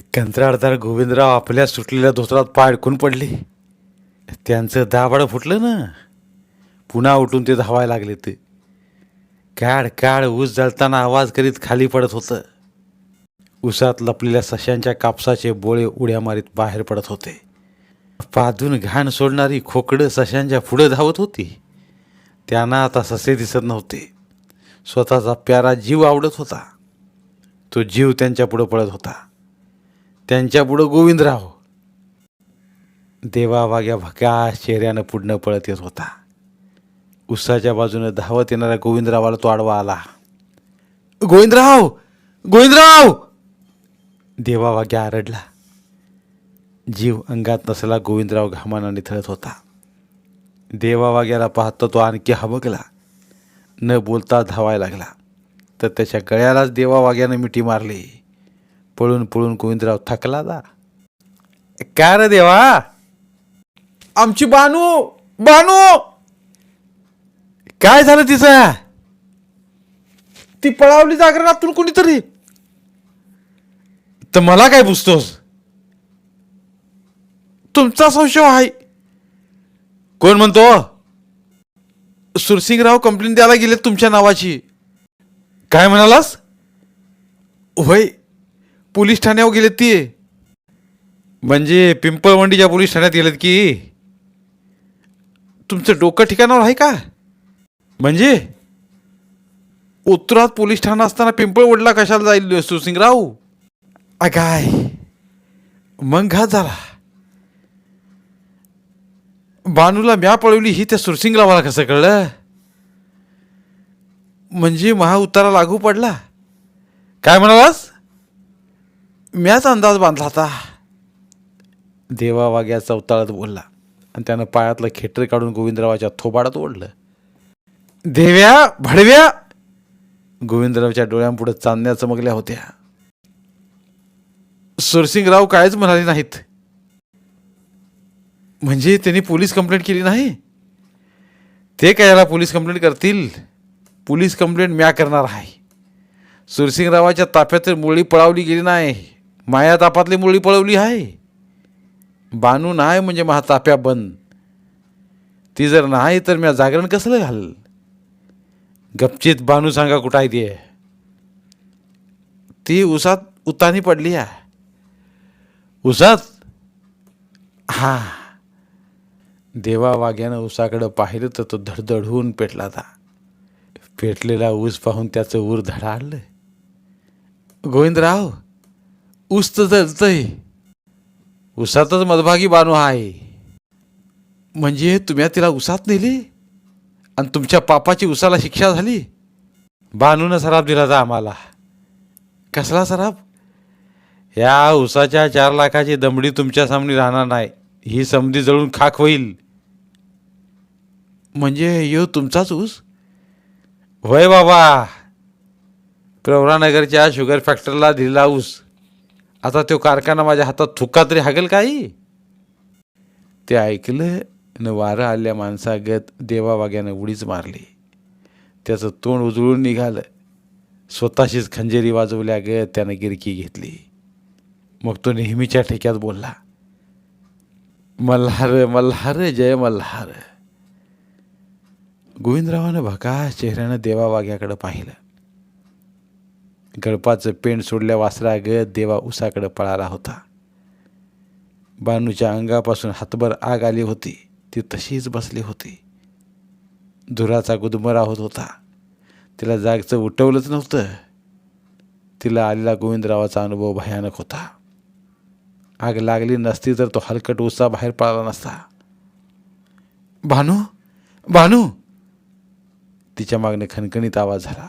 कंत्राटदार गोविंदराव आपल्या सुटलेल्या धोत्रात पाय अडकून पडले. त्यांचं दाबाडं फुटलं ना. पुन्हा उठून ते धावायला लागले ते. काळ काळ ऊस जळताना आवाज करीत खाली पडत होतं. उसात लपलेल्या सशांच्या कापसाचे बोळे उड्या मारीत बाहेर पडत होते. पादून घाण सोडणारी खोकडं सशांच्या पुढं धावत होती. त्यांना आता ससे दिसत नव्हते. स्वतःचा प्यारा जीव आवडत होता. तो जीव त्यांच्या पुढं पडत होता. त्यांच्या पुढं गोविंदराव देवा वाग्या भकास चेहऱ्यानं पुढनं पळत येत होता. उसाच्या बाजूनं धावत येणाऱ्या गोविंदरावाला तो आडवा आला. गोविंदराव गोविंदराव देवा वाग्या आरडला. जीव अंगात नसला गोविंदराव घामानं निथळत होता. देवा वाग्याला पाहता तो आणखी हबकला न बोलता धावायला लागला. तर त्याच्या गळ्यालाच देवा वाग्यानं मिठी मारली. पळून पळून गोविंदराव थकला दा काय रे देवा आमची बानू बानू काय झालं तिचं ती पळावली जागरणातून कोणीतरी तर मला काय पुसतोस तुमचा संशय आहे कोण म्हणतो सुरसिंगराव कंप्लेंट द्यायला गेले तुमच्या नावाची काय म्हणालास होय पोलीस ठाण्यावर गेलेत ती. म्हणजे पिंपळवंडीच्या पोलीस ठाण्यात गेलेत की? तुमचं डोकं ठिकाणावर आहे का? म्हणजे? उत्तरात पोलीस ठाणा असताना पिंपळवडला कशाला जाईल सुरसिंगराव अगाय. मग घात झाला. बानूला म्या पळवली ही त्या सुरसिंगरावाला कसं कळलं? म्हणजे महाउतारा लागू पडला. काय म्हणालास? म्याच अंदाज बांधला होता. देवा वाग्या चवताळत बोलला. आणि त्यानं पायातलं खेटर काढून गोविंदरावाच्या थोबाडात ओढलं. देव्या भडव्या. गोविंदरावच्या डोळ्यांपुढे चांदण्या चमकल्या होत्या. सुरसिंगराव कायच म्हणाले नाहीत. म्हणजे त्यांनी पोलीस कंप्लेंट केली नाही? ते काय याला पोलीस कंप्लेंट करतील? पोलीस कंप्लेंट म्या करणार आहे. सुरसिंगरावाच्या ताफ्यात मुरळी पळावली गेली नाही. माया तापातली मुरळी पळवली आहे बानू नाही म्हणजे महा ताप्या बंद. ती जर नाही तर म्या जागरण कसलं घाल? गपचित बानू सांगा कुठं आहे ती. ती उसात उतानी पडली आहे. उसात? हा. देवा वाघ्यानं उसाकडं पाहिलं तर तो धडधडहून पेटला होता पेटलेला ऊस पाहून त्याचं ऊर धडाडलं गोविंदराव ऊस तर जळतंय उसातच मधभागी बानू आहे म्हणजे तुम्ही तिला उसात नेली? आणि तुमच्या पापाची उसाला शिक्षा झाली? बानूनं सराब दिला जा आम्हाला. कसला सराब या उसाच्या चार लाखाची दमडी तुमच्या सामने राहणार नाही. ही समधी जळून खाक होईल. म्हणजे यो तुमचाच ऊस? होय बाबा. प्रवरानगरच्या शुगर फॅक्टरीला दिलेला ऊस. आता तो कारखाना माझ्या हातात थुका तरी हागेल काही ते ऐकलं न वारं आल्या माणसागत देवा वाग्यानं उडीच मारली. त्याचं तोंड उजळून निघालं. स्वतःशीच खंजेरी वाजवल्या ग त्यानं गिरकी घेतली. मग तो नेहमीच्या ठेक्यात बोलला मल्हार मल्हार जय मल्हार. गोविंदरावानं भकास चेहऱ्यानं देवा वाग्याकडं पाहिलं. गळपाचं पेंड सोडल्या वासरा वासरागत देवा उसाकडं पळाला होता. बानूच्या अंगापासून हातभर आग आली होती ती तशीच बसली होती. धुराचा गुदमरा होत होता. तिला जागचं उठवलंच नव्हतं. तिला आलेला गोविंदरावाचा अनुभव भयानक होता. आग लागली नसती तर तो हलकट उसा बाहेर पळाला नसता. भानू भानू तिच्या मागणे खणखणीत आवाज झाला.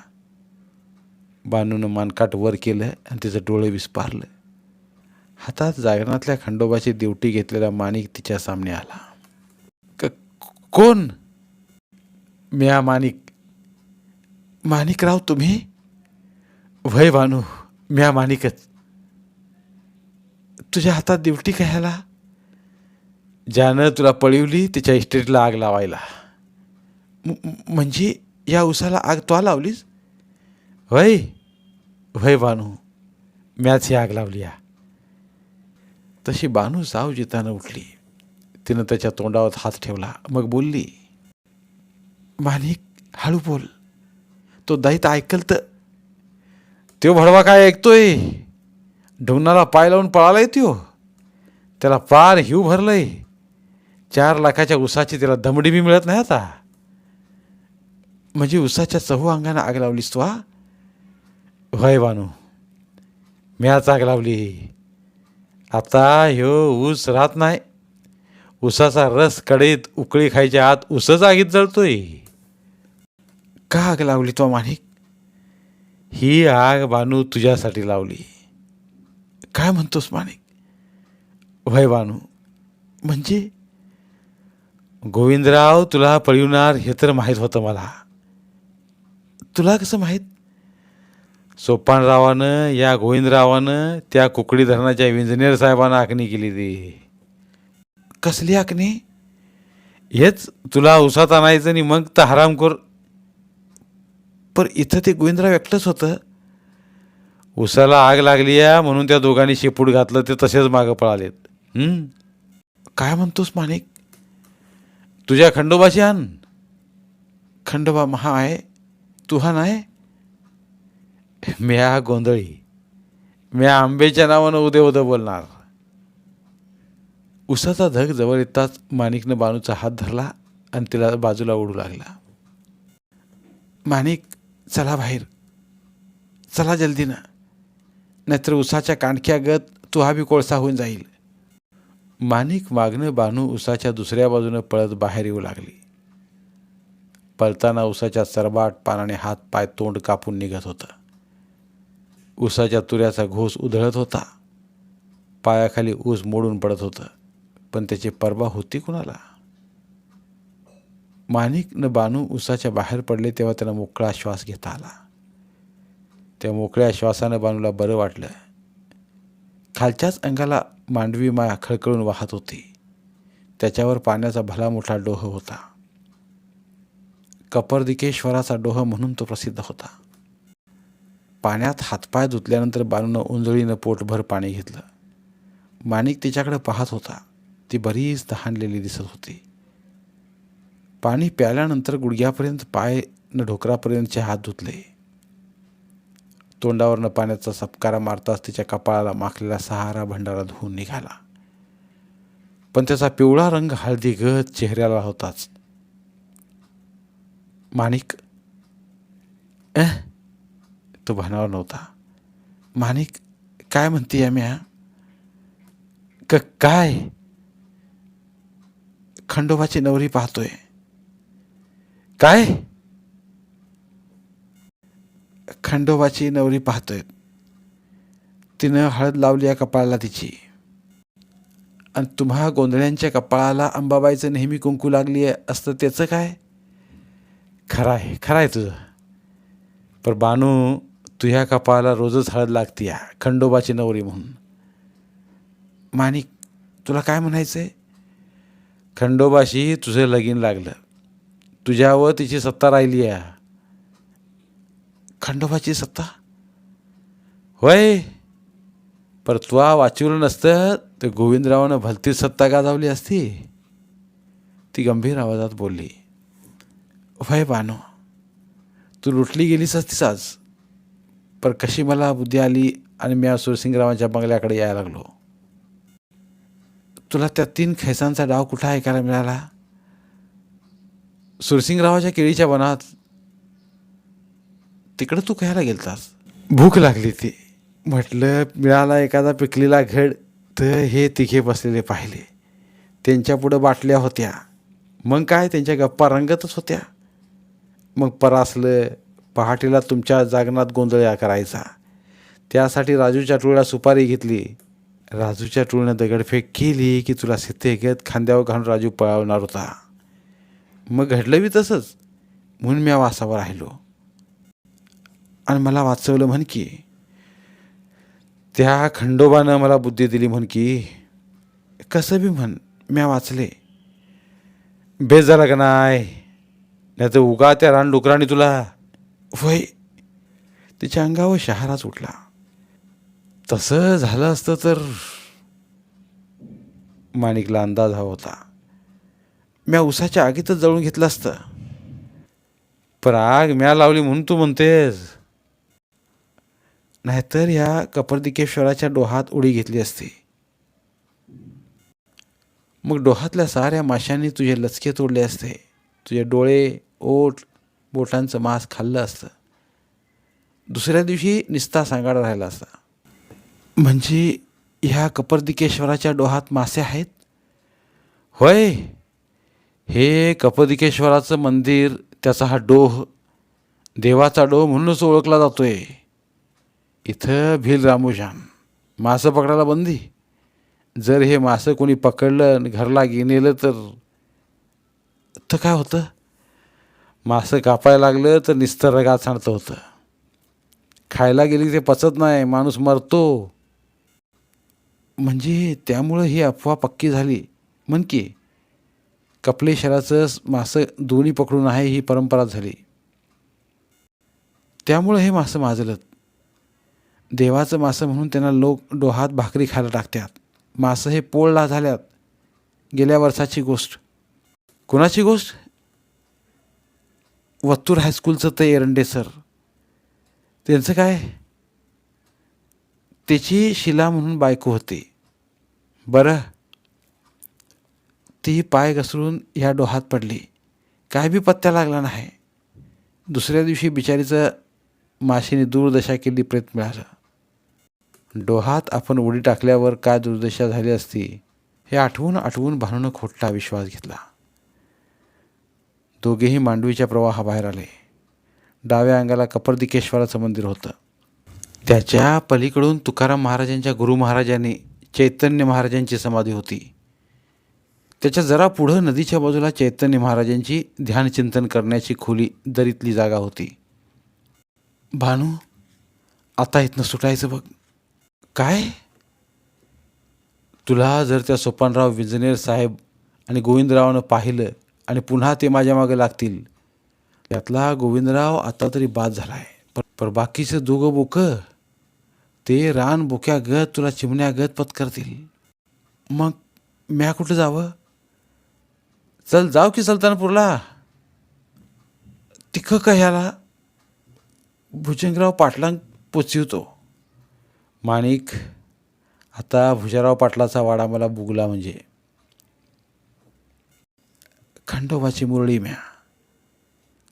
बानूनं मानकाट वर केलं आणि तिचं डोळे विस्पारलं. हातात जागरणातल्या खंडोबाची ड्युटी घेतलेला माणिक तिच्या सामने आला. क कोण? म्या माणिक. माणिकराव तुम्ही? वय बानू म्या माणिकच. तुझ्या हातात ड्युटी कशाला ज्यानं तुला पळवली तिच्या इस्टेटला आग लावायला. म्हणजे या उसाला आग तो लावलीस? वय व्हय बानू म्याच ही आग लावली या. तशी बानू साव जितानं उठली. तिनं त्याच्या तोंडावर हात ठेवला. मग बोलली माणिक हळू बोल. तो दाईत ऐकल तर. तो भडवा काय ऐकतोय? ढोनाला पाय लावून पळालाय त्यो. त्याला पार हिव भरलंय. चार लाखाच्या उसाची त्याला दमडी बी मिळत नाही आता. म्हणजे उसाच्या चहू अंगानं आग लावलीस तू हा? होय बानू म्याच आग लावली. आता ह्यो ऊस राहत नाही. उसाचा रस कडीत उकळी खायच्या आत उसच आगीत जळतोय. का आग लावली तो माणिक? ही आग बानू तुझ्यासाठी लावली. काय म्हणतोस माणिक? वय बानू म्हणजे? गोविंदराव तुला पळवणार हे तर माहीत होतं मला. तुला कसं माहीत? सोपानरावानं या गोविंदरावानं त्या कुकडी धरणाच्या इंजिनियर साहेबांना आखणी केली ती. कसली आखणी? हेच तुला उसात आणायचं आणि मग तर हरामखोर पर इथं ते गोविंदराव एकटंच होतं. उसाला आग लागली आहे म्हणून त्या दोघांनी शेपूट घातलं ते तसेच मागं पळालेत. काय म्हणतोस माणिक? तुझ्या खंडोबाशी आण. खंडोबा महा आहे? तू हा नाही म्या गोंधळी. म्या आंबेच्या नावानं उदे उदं बोलणार. उसाचा धग जवळ येताच माणिकनं बानूचा हात धरला आणि तिला बाजूला ओढू लागला. माणिक चला बाहेर. चला जल्दीनं नाहीतर उसाच्या कांडक्यागत तू हा बी कोळसा होऊन जाईल. माणिक मागणं बानू उसाच्या दुसऱ्या बाजूनं पळत बाहेर येऊ लागली. पळताना उसाच्या सरबाट पानाने हात पाय तोंड कापून निघत होतं. उसाच्या तुऱ्याचा घोस उधळत होता. पायाखाली ऊस मोडून पडत होतं. पण त्याची परवा होती कुणाला? माणिक न बानू उसाच्या बाहेर पडले तेव्हा त्याला मोकळा श्वास घेता आला. त्या मोकळ्या श्वासानं बानूला बरं वाटलं. खालच्याच अंगाला मांडवी माया खळखळून वाहत होती. त्याच्यावर पाण्याचा भला मोठा डोह होता. कपर्दिकेश्वराचा डोह म्हणून तो प्रसिद्ध होता. पाण्यात हातपाय धुतल्यानंतर बानूनं उंजळीनं पोटभर पाणी घेतलं. माणिक तिच्याकडे पाहत होता. ती बरीच तहानलेली दिसत होती. पाणी प्याल्यानंतर गुडघ्यापर्यंत पाय न ढोकरापर्यंतचे हात धुतले. तोंडावरनं पाण्याचा सपकारा मारताच तिच्या कपाळाला माखलेला सहारा भंडारा धुवून निघाला. पण त्याचा पिवळा रंग हळदी गत चेहऱ्याला होताच. माणिक अह तो भानावर नव्हता. माणिक काय म्हणते आम्ही क काय? खंडोबाची नवरी पाहतोय. काय? खंडोबाची नवरी पाहतोय. तिनं हळद लावली या कपाळाला तिची. आणि तुम्हा गोंधळ्यांच्या कपाळाला अंबाबाईचं नेहमी कुंकू लागली आहे असतं त्याचं काय? खरं आहे खरं आहे तुझं. पर बानू तुझ्या कपाळाला रोजच हळद लागती या खंडोबाची नवरी म्हणून. माणिक तुला काय म्हणायचं आहे खंडोबाशी तुझं लगीन लागलं. तुझ्यावर तिची सत्ता राहिली आहे. खंडोबाची सत्ता? होय. पर तुला वाचवलं नसतं तर गोविंदरावानं भलतीच सत्ता गाजावली असती. ती गंभीर आवाजात बोलली होय बानो तू लुटली गेलीस असतीस आज. पर कशी मला बुद्धी आली आणि मी आज सुरसिंगरावांच्या बंगल्याकडे यायला लागलो? तुला त्या तीन खैसांचा डाव कुठं ऐकायला मिळाला? सुरसिंगरावाच्या केळीच्या वनात तिकडं तू खायला गेलतास? भूक लागली ती. म्हटलं मिळाला एखादा पिकलेला घड तर हे तिघे बसलेले पाहिले. त्यांच्यापुढं बाटल्या होत्या. मग काय त्यांच्या गप्पा रंगतच होत्या. मग परासलं पहाटेला तुमच्या जागनात गोंधळ्या करायचा. त्यासाठी राजूच्या टोळ्या सुपारी घेतली. राजूच्या टोळीनं दगडफेक केली की तुला सिद्धेगत खांद्यावर घालून राजू पळवणार होता. मग घडलं बी तसंच. म्हणून मी वासावर राहिलो. आणि मला वाचवलं म्हण की त्या खंडोबानं मला बुद्धी दिली म्हण की कसं बी म्हण म्या वाचले. बेस झाला का नाही नाही तर उगा त्या रानडुकराने तुला वय तिच्या अंगावर शहाराच उठला. तसं झालं असतं तर माणिकला अंदाज हवा होता. म्या उसाच्या आगीतच जळून घेतलं असतं. पण आग म्या लावली म्हणून तू म्हणतेस. नाहीतर ह्या कपर्दिकेश्वराच्या डोहात उडी घेतली असती. मग डोहातल्या साऱ्या माशांनी तुझे लचके तोडले असते. तुझे डोळे ओठ बोटांचं मांस खाल्लं असतं. दुसऱ्या दिवशी निस्ता सांगाड राहिला असता. म्हणजे ह्या कपरदिकेश्वराच्या डोहात मासे आहेत? होय. हे कपदिकेश्वराचं मंदिर त्याचा हा डोह देवाचा डोह म्हणूनच ओळखला जातोय. इथं भील रामूशान मासं पकडायला बंदी. जर हे मासं कोणी पकडलं आणि घरला घेऊन नेलं तर तर काय होतं? मासं कापायला लागलं तर निस्तरगात सांडतं होतं. खायला गेली ते पचत नाही माणूस मरतो. म्हणजे त्यामुळं ही अफवा पक्की झाली. म्हण की कपलेश्वराचं मासं दोन्ही पकडून आहे ही परंपरा झाली. त्यामुळं हे मासं माजलत. देवाचं मासं म्हणून त्यांना लोक डोहात भाकरी खायला टाकतात. मासं हे पोळला झाल्यात. गेल्या वर्षाची गोष्ट. कोणाची गोष्ट? वत्तूर हायस्कूलचं ते एरंडे सर त्यांचं काय? त्याची शिला म्हणून बायको होती. बरं. ती पाय घसरून ह्या डोहात पडली. काय बी पत्त्या लागला नाही. दुसऱ्या दिवशी बिचारीचं माशीने दुर्दशा केली प्रेत मिळालं डोहात आपण उडी टाकल्यावर काय दुर्दशा झाली असती हे आठवून आठवून भानूनं खोटला विश्वास घेतला. दोघेही मांडवीच्या प्रवाहाबाहेर आले. डाव्या अंगाला कपर्दिकेश्वराचं मंदिर होतं. त्याच्या पलीकडून तुकाराम महाराजांच्या गुरु महाराजांनी चैतन्य महाराजांची समाधी होती. त्याच्या जरा पुढं नदीच्या बाजूला चैतन्य महाराजांची ध्यानचिंतन करण्याची खोली दरीतली जागा होती. भानू आता इथनं सुटायचं बघ. काय? तुला जर त्या सोपानराव विंजनेर साहेब आणि गोविंदरावानं पाहिलं आणि पुन्हा ते माझ्या मागे लागतील. त्यातला गोविंदराव आता तरी बाद झाला आहे पण बाकीचं दोघं बोकं ते रान बोक्या गत तुला चिमण्या गत पत करतील. मग म्या कुठं जावं? चल जाऊ की सुलतानपूरला. तिखं कह्याला ह्याला? भुजंगराव पाटलांक पोचवतो. माणिक आता भुजाराव पाटलाचा वाडा मला बुगला म्हणजे. खंडोबाची मुरळी म्या.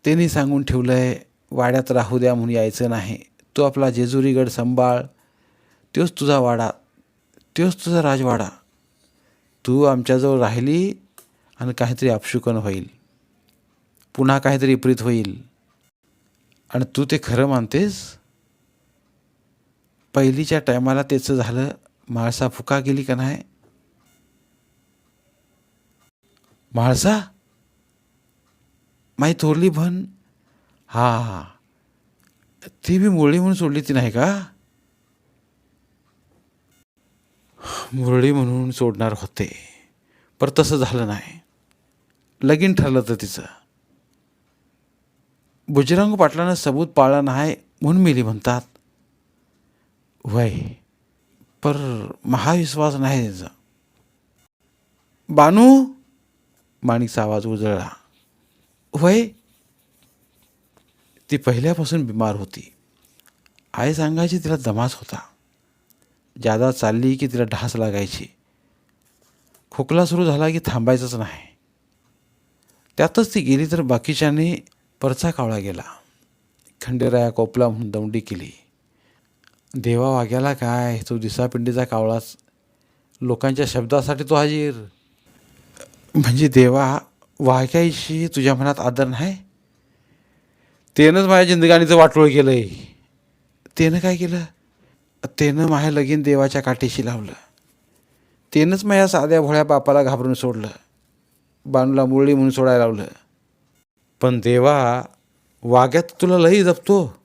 त्यांनी सांगून ठेवलंय वाड्यात राहू द्या म्हणून यायचं नाही. तू आपला जेजुरीगड सांभाळ. तोच तुझा वाडा. तोच तुझा राजवाडा. तू आमच्याजवळ राहिली आणि काहीतरी अपशुकन होईल. पुन्हा काहीतरी विपरीत होईल. आणि तू ते खरं मानतेस? पहिलीच्या टायमाला त्याचं झालं म्हाळसा फुका गेली का नाही? म्हाळसा माझी थोरली भन हा ती बी मुरळी म्हणून सोडली ती नाही का? मुरळी म्हणून सोडणार होते पर तसं झालं नाही. लगीन ठरलं तर तिचं. बुजरंग पाटलानं सबूत पाळला नाही म्हणून मिली म्हणतात. वय पर महाविश्वास नाही त्याचा बानू? माणिकचा आवाज उजळला. वय ती पहिल्यापासून बिमार होती. आई सांगायची तिला दमास होता. जादा चालली की तिला ढास लागायची. खोकला सुरू झाला की थांबायचंच नाही. त्यातच ती गेली तर बाकीच्याने परचा कावळा गेला. खंडेराया कोपला म्हणून दौंडी केली. देवा वाग्याला काय? तो दिसापिंडीचा कावळाच. लोकांच्या शब्दासाठी तो हाजीर. म्हणजे देवा वाघ्याशी तुझ्या मनात आदर नाही? त्यानंच माझ्या जिंदगानीचं वाटोळ केलं आहे त्यानं काय केलं? त्यानं माझ्या लगीन देवाच्या काठीशी लावलं. त्यानंच माझ्या साध्या भोळ्या बापाला घाबरून सोडलं. बानूला मुरळी म्हणून सोडायला लावलं. पण देवा वाग्यात तुला लई जपतो.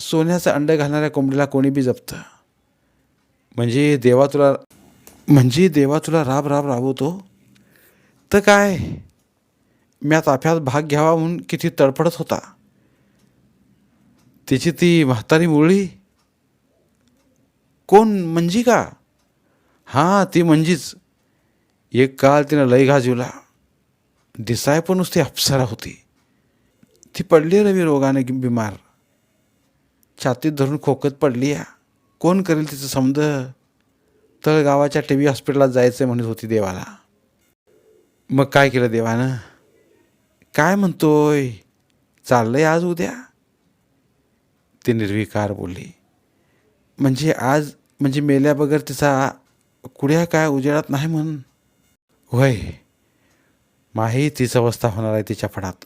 सोन्याचं अंड घालणाऱ्या कोंबडीला कोणी बी जपतं. म्हणजे देवा तुला म्हणजे देवा तुला राब राब राबवतो? तर काय? म्या ताफ्यात भाग घ्यावा म्हणून किती तडफडत होता. तिची ती म्हातारी मुरळी? कोण? म्हणजे का? हां ती म्हणजीच एक काळ तिनं लय गाजवला दिसाय पण नुसती अप्सरा होती. ती पडली रवी रोगाने बिमार. छातीत धरून खोकत पडली या. कोण करेल तिचं समज? तळगावाच्या टी व्ही हॉस्पिटलात जायचं म्हणत होती देवाला. मग काय केलं देवानं? काय म्हणतोय? चाललंय आज उद्या? ती निर्विकार बोलली. म्हणजे आज म्हणजे मेल्याबगर तिचा कुड्या काय उजेडात नाही म्हण. होय. माही तीच अवस्था होणार आहे तिच्या फडात.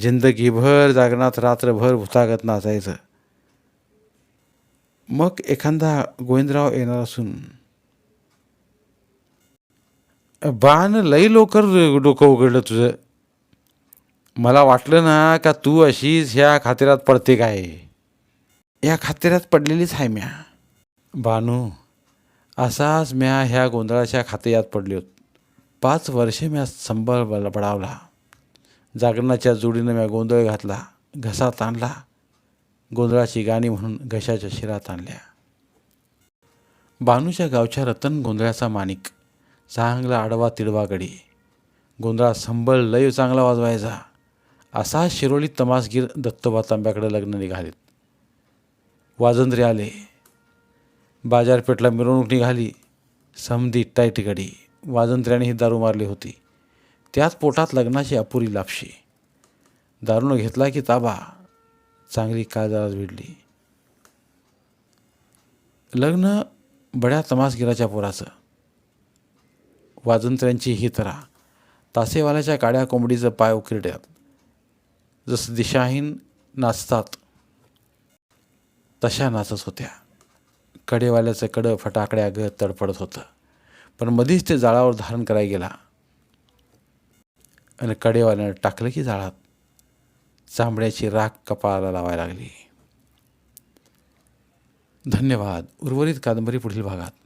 जिंदगीभर जागरणात रात्रभर भुतागत नाचायचं. मग एखादा गोविंदराव येणार असून बाण लई लवकर डोकं उघडलं तुझं. मला वाटलं ना का तू अशीच ह्या खातिरात पडते काय? या खातेरात पडलेलीच आहे म्या. बानू असाच म्या ह्या गोंधळाच्या खात्यात पडली होत. पाच वर्षे म्या संबळ बळ- जागरणाच्या जोडीनं म्या गोंधळ घातला घसा ताणला गोंधळाची गाणी म्हणून घशाच्या शिरात आणल्या. बानूच्या गावच्या रतन गोंधळाचा माणिक. चांगला आडवा तिडवा गडी. गोंधळा संबळ लय चांगला वाजवायचा. असा शिरोली तमासगीर दत्तोबा तांब्याकडे लग्न निघालेत. वाजंत्रे आले. बाजारपेठला मिरवणूक निघाली. समधी टाईट गडी. वाजंत्र्याने ही दारू मारली होती. त्यात पोटात लग्नाची अपुरी लापशी. दारूनं घेतला की ताबा. चांगली काळजाला भिडली. लग्न बड्या तमासगिराच्या पोराचं. वाजंत्र्यांची ही तरा तासेवाल्याच्या काड्या कोंबडीचं पाय उकिरड्यात. जसं दिशाहीन नाचतात तशा नाचत होत्या. कडेवाल्याचं कडं फटाकड्या ग तडफडत होतं. पण मधीच ते जाळावर धारण करायला गेला. आणि कडेवाल्यानं टाकलं की जाळात. चांबड्याची राख कपाळाला लावायला लागली. धन्यवाद. उर्वरित कादंबरी पुढील भागात.